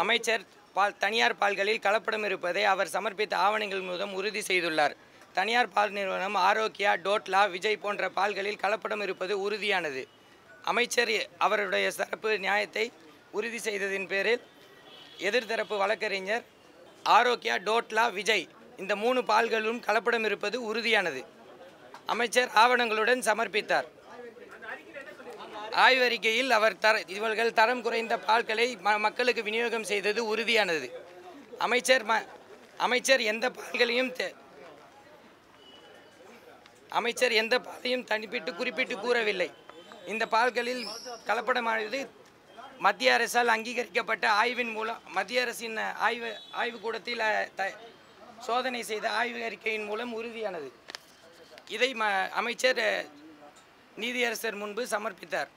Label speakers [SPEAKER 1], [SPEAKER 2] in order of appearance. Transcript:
[SPEAKER 1] அமைச்சர் பால் தனியார் பால்களில் கலப்படம் இருப்பதை அவர் சமர்ப்பித்த ஆவணங்கள் மூலம் உறுதி செய்துள்ளார். தனியார் பால் நிறுவனம் ஆரோக்கியா டோட்லா விஜய் போன்ற பால்களில் கலப்படம் இருப்பது உறுதியானது. அமைச்சர் அவருடைய சிறப்பு நியாயத்தை உறுதி செய்ததின் பேரில் எதிர்த்தரப்பு வழக்கறிஞர் ஆரோக்கியா டோட்லா விஜய் இந்த மூணு பால்களும் கலப்படம் இருப்பது உறுதியானது. அமைச்சர் ஆவணங்களுடன் சமர்ப்பித்தார். ஆய்வறிக்கையில் அவர் தர இவர்கள் தரம் குறைந்த பால்களை ம மக்களுக்கு விநியோகம் செய்தது உறுதியானது. அமைச்சர் ம அமைச்சர் எந்த பால்களையும் அமைச்சர் எந்த பாலையும் தனிப்பிட்டு குறிப்பிட்டு கூறவில்லை. இந்த பால்களில் கலப்படமானது மத்திய அரசால் அங்கீகரிக்கப்பட்ட ஆய்வின் மூலம் மத்திய அரசின் ஆய்வு ஆய்வுக்கூடத்தில் த சோதனை செய்த ஆய்வு அறிக்கையின் மூலம் உறுதியானது. இதை ம அமைச்சர் நீதியரசர் முன்பு சமர்ப்பித்தார்.